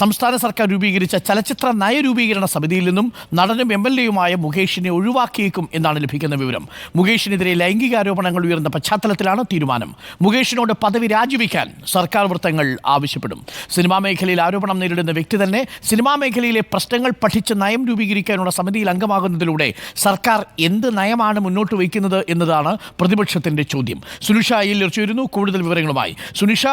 സംസ്ഥാന സർക്കാർ രൂപീകരിച്ച ചലച്ചിത്ര നയരൂപീകരണ സമിതിയിൽ നിന്നും നടനും എം എൽ എയുമായ മുകേഷിനെ ഒഴിവാക്കിയേക്കും എന്നാണ് ലഭിക്കുന്ന വിവരം. മുകേഷിനെതിരെ ലൈംഗികാരോപണങ്ങൾ ഉയർന്ന പശ്ചാത്തലത്തിലാണ് തീരുമാനം. മുകേഷിനോട് പദവി രാജിവെക്കാൻ സർക്കാർ വൃത്തങ്ങൾ ആവശ്യപ്പെടും. സിനിമാ മേഖലയിൽ ആരോപണം നേരിടുന്ന വ്യക്തി തന്നെ സിനിമാ മേഖലയിലെ പ്രശ്നങ്ങൾ പഠിച്ച് നയം രൂപീകരിക്കാനുള്ള സമിതിയിൽ അംഗമാകുന്നതിലൂടെ സർക്കാർ എന്ത് നയമാണ് മുന്നോട്ട് വയ്ക്കുന്നത് എന്നതാണ് പ്രതിപക്ഷത്തിന്റെ ചോദ്യം. സുനിഷ അയ്യല്ലൂർ ചേരുന്നു. കൂടുതൽ വിവരങ്ങളുമായി. സുനിഷ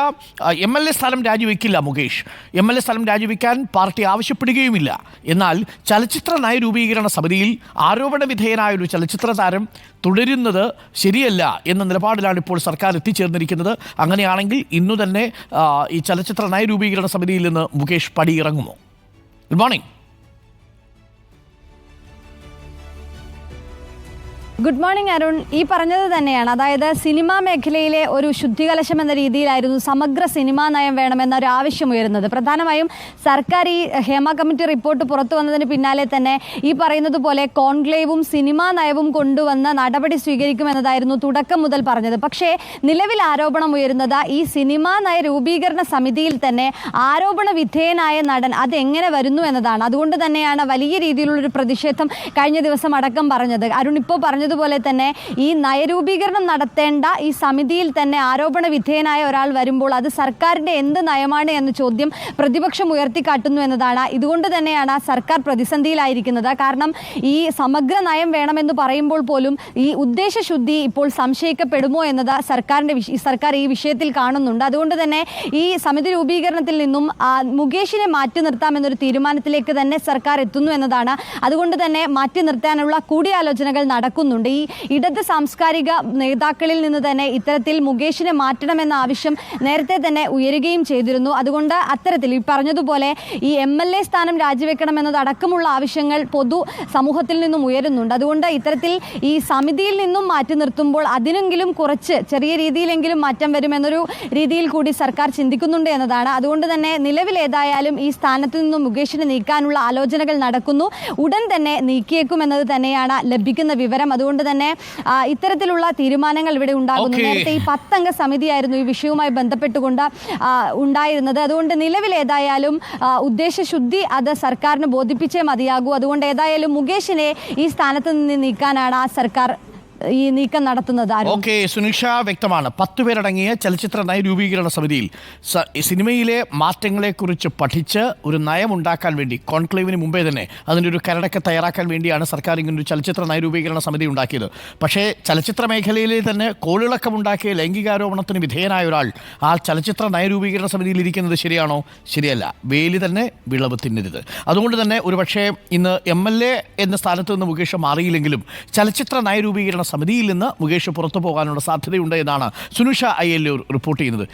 എം എൽ എ സ്ഥാനം രാജിവെക്കില്ല മുകേഷ്. എം എൽ എ സ്ഥാനം രാജിവെക്കാൻ പാർട്ടി ആവശ്യപ്പെടുകയുമില്ല. എന്നാൽ ചലച്ചിത്ര നയ രൂപീകരണ സമിതിയിൽ ആരോപണ വിധേയനായ ഒരു ചലച്ചിത്ര താരം തുടരുന്നത് ശരിയല്ല എന്ന നിലപാടിലാണ് ഇപ്പോൾ സർക്കാർ എത്തിച്ചേർന്നിരിക്കുന്നത്. അങ്ങനെയാണെങ്കിൽ ഇന്നു തന്നെ ഈ ചലച്ചിത്ര നയ രൂപീകരണ സമിതിയിൽ നിന്ന് Mukesh പടിയിറങ്ങുമോ good morning good morning Arun ഈ പറഞ്ഞത് തന്നെയാണ്. അതായത് സിനിമാ മേഖലയിലെ ഒരു ശുദ്ധികലശം എന്ന രീതിയിലായിരുന്നു സമഗ്ര സിനിമാ നയം വേണമെന്ന ഒരു ആവശ്യം ഉയരുന്നത്. പ്രധാനമായും സർക്കാർ ഈ ഹേമ കമ്മിറ്റി റിപ്പോർട്ട് പുറത്തു വന്നതിന് പിന്നാലെ തന്നെ ഈ പറയുന്നത് പോലെ കോൺക്ലേവും സിനിമാ നയവും കൊണ്ടുവന്ന നടപടി സ്വീകരിക്കുമെന്നതായിരുന്നു തുടക്കം മുതൽ പറഞ്ഞത്. പക്ഷേ നിലവിൽ ആരോപണം ഉയരുന്നത് ഈ സിനിമാ നയ രൂപീകരണ സമിതിയിൽ തന്നെ ആരോപണ വിധേയനായ നടൻ അതെങ്ങനെ വരുന്നു എന്നതാണ്. അതുകൊണ്ട് തന്നെയാണ് വലിയ രീതിയിലുള്ളൊരു പ്രതിഷേധം കഴിഞ്ഞ ദിവസം അടക്കം പറഞ്ഞത്. അരുൺ ഇപ്പോൾ പറഞ്ഞതുപോലെ തന്നെ ഈ നയരൂപീകരണം നടത്തേണ്ട ഈ സമിതിയിൽ തന്നെ ആരോപണ വിധേയനായ ഒരാൾ വരുമ്പോൾ അത് സർക്കാരിന്റെ എന്ത് നയമാണ് എന്ന ചോദ്യം പ്രതിപക്ഷം ഉയർത്തിക്കാട്ടുന്നു എന്നതാണ്. ഇതുകൊണ്ട് തന്നെയാണ് സർക്കാർ പ്രതിസന്ധിയിലായിരിക്കുന്നത്. കാരണം ഈ സമഗ്ര നയം വേണമെന്ന് പറയുമ്പോൾ പോലും ഈ ഉദ്ദേശശുദ്ധി ഇപ്പോൾ സംശയിക്കപ്പെടുമോ എന്നത് സർക്കാരിന്റെ സർക്കാർ ഈ വിഷയത്തിൽ കാണുന്നുണ്ട്. അതുകൊണ്ട് തന്നെ ഈ സമിതി രൂപീകരണത്തിൽ നിന്നും മുകേഷിനെ മാറ്റി നിർത്താമെന്നൊരു തീരുമാനത്തിലേക്ക് തന്നെ സർക്കാർ എത്തുന്നു എന്നതാണ്. അതുകൊണ്ട് തന്നെ മാറ്റി നിർത്താനുള്ള കൂടിയാലോചനകൾ നടക്കുന്നുണ്ട് ഈ ഇടത് സാംസ്കാരിക നേതാക്കളിൽ നിന്ന് തന്നെ ഇത്തരത്തിൽ മുകേഷിനെ മാറ്റണമെന്ന ആവശ്യം നേരത്തെ തന്നെ ഉയരുകയും ചെയ്തിരുന്നു. അതുകൊണ്ട് അത്തരത്തിൽ ഈ പറഞ്ഞതുപോലെ ഈ എം എൽ എ സ്ഥാനം രാജിവെക്കണമെന്നത് അടക്കമുള്ള ആവശ്യങ്ങൾ പൊതു സമൂഹത്തിൽ നിന്നും ഉയരുന്നുണ്ട്. അതുകൊണ്ട് ഇത്തരത്തിൽ ഈ സമിതിയിൽ നിന്നും മാറ്റി നിർത്തുമ്പോൾ അതിനെങ്കിലും കുറച്ച് ചെറിയ രീതിയിലെങ്കിലും മാറ്റം വരുമെന്നൊരു രീതിയിൽ കൂടി സർക്കാർ ചിന്തിക്കുന്നുണ്ട് എന്നതാണ്. അതുകൊണ്ട് തന്നെ നിലവിൽ ഏതായാലും ഈ സ്ഥാനത്ത് നിന്നും മുകേഷിനെ നീക്കാനുള്ള ആലോചനകൾ നടക്കുന്നു. ഉടൻ തന്നെ നീക്കിയേക്കുമെന്നത് തന്നെയാണ് ലഭിക്കുന്ന വിവരം. അതുകൊണ്ട് തന്നെ ഇത്തരത്തിലുള്ള തീരുമാനങ്ങൾ ഇവിടെ ഉണ്ടാകുന്നു. നേരത്തെ ഈ പത്തംഗ സമിതിയായിരുന്നു ഈ വിഷയവുമായി ബന്ധപ്പെട്ടുകൊണ്ട് ഉണ്ടായിരുന്നത്. അതുകൊണ്ട് നിലവിൽ ഏതായാലും ഉദ്ദേശശുദ്ധി അത് സർക്കാരിന് ബോധിപ്പിച്ചേ മതിയാകൂ. അതുകൊണ്ട് ഏതായാലും മുകേഷിനെ ഈ സ്ഥാനത്ത് നിന്ന് നീക്കാനാണ് ആ സർക്കാർ ഈ നീക്കം നടത്തുന്നത് ഓക്കെ സുനിഷ വ്യക്തമാണ്. പത്ത് പേരടങ്ങിയ ചലച്ചിത്ര നയരൂപീകരണ സമിതിയിൽ സിനിമയിലെ മാറ്റങ്ങളെക്കുറിച്ച് പഠിച്ച് ഒരു നയം ഉണ്ടാക്കാൻ വേണ്ടി കോൺക്ലേവിന് മുമ്പേ തന്നെ അതിന്റെ ഒരു കരടൊക്കെ തയ്യാറാക്കാൻ വേണ്ടിയാണ് സർക്കാർ ഇങ്ങനെ ഒരു ചലച്ചിത്ര നയരൂപീകരണ സമിതി ഉണ്ടാക്കിയത്. പക്ഷേ ചലച്ചിത്ര മേഖലയിലെ തന്നെ കോളിളക്കമുണ്ടാക്കിയ ലൈംഗികാരോപണത്തിന് വിധേയനായ ഒരാൾ ആ ചലച്ചിത്ര നയരൂപീകരണ സമിതിയിൽ ഇരിക്കുന്നത് ശരിയാണോ? ശരിയല്ല. വേലി തന്നെ വിളവ് തിന്നരുത്. അതുകൊണ്ട് തന്നെ ഒരുപക്ഷേ ഇന്ന് എം എൽ എ എന്ന സ്ഥാനത്ത് നിന്ന് മുകേഷ് മാറിയില്ലെങ്കിലും ചലച്ചിത്ര നയരൂപീകരണ സമിതിയിൽ നിന്ന് മുകേഷ് പുറത്തു പോകാനുള്ള സാധ്യതയുണ്ട് എന്നാണ് സുനുഷ അയ്യല്ലൂർ റിപ്പോർട്ട് ചെയ്യുന്നത്.